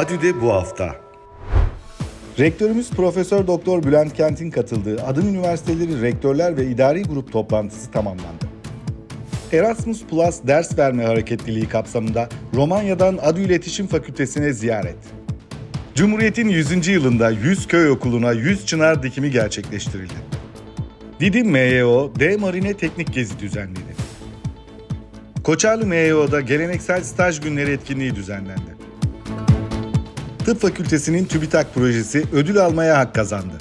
ADÜ'de bu hafta. Rektörümüz Profesör Doktor Bülent Kent'in katıldığı Adım Üniversiteleri Rektörler ve İdari Grup toplantısı tamamlandı. Erasmus Plus ders verme hareketliliği kapsamında Romanya'dan ADÜ İletişim Fakültesine ziyaret. Cumhuriyet'in 100. yılında 100 köy okuluna 100 çınar dikimi gerçekleştirildi. Didim MEO, D Marine Teknik Gezi düzenledi. Koçarlı MEO'da geleneksel staj günleri etkinliği düzenlendi. Tıp Fakültesi'nin TÜBİTAK projesi ödül almaya hak kazandı.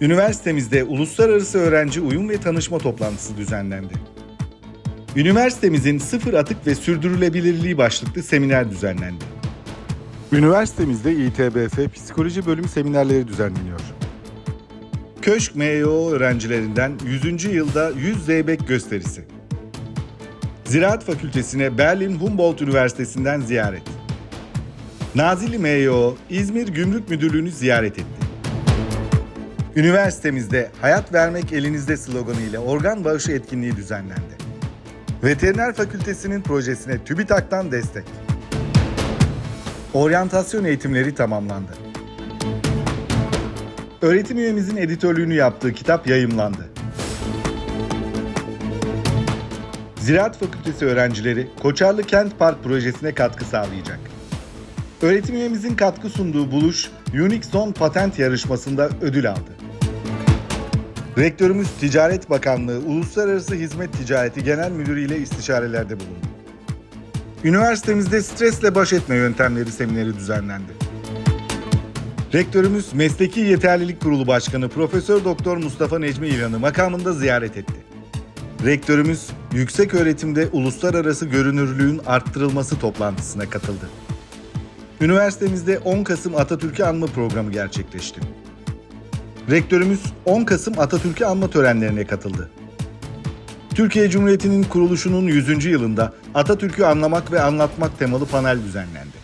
Üniversitemizde uluslararası öğrenci uyum ve tanışma toplantısı düzenlendi. Üniversitemizin sıfır atık ve sürdürülebilirliği başlıklı seminer düzenlendi. Üniversitemizde İTBF Psikoloji Bölüm seminerleri düzenleniyor. Köşk MEO öğrencilerinden 100. yılda 100 zeybek gösterisi. Ziraat Fakültesine Berlin Humboldt Üniversitesi'nden ziyaret. Nazilli MEO İzmir Gümrük Müdürlüğü'nü ziyaret etti. Üniversitemizde Hayat Vermek Elinizde sloganı ile organ bağışı etkinliği düzenlendi. Veteriner Fakültesinin projesine TÜBİTAK'tan destek. Oryantasyon eğitimleri tamamlandı. Öğretim üyemizin editörlüğünü yaptığı kitap yayımlandı. Ziraat Fakültesi öğrencileri Koçarlı Kent Park projesine katkı sağlayacak. Öğretim üyemizin katkı sunduğu buluş Unique Zone Patent Yarışması'nda ödül aldı. Rektörümüz Ticaret Bakanlığı Uluslararası Hizmet Ticareti Genel Müdürü ile istişarelerde bulundu. Üniversitemizde stresle baş etme yöntemleri semineri düzenlendi. Rektörümüz Mesleki Yeterlilik Kurulu Başkanı Profesör Doktor Mustafa Necmi İlhan'ı makamında ziyaret etti. Rektörümüz yüksek öğretimde uluslararası görünürlüğün arttırılması toplantısına katıldı. Üniversitemizde 10 Kasım Atatürk'ü anma programı gerçekleşti. Rektörümüz 10 Kasım Atatürk'ü anma törenlerine katıldı. Türkiye Cumhuriyeti'nin kuruluşunun 100. yılında Atatürk'ü anlamak ve anlatmak temalı panel düzenlendi.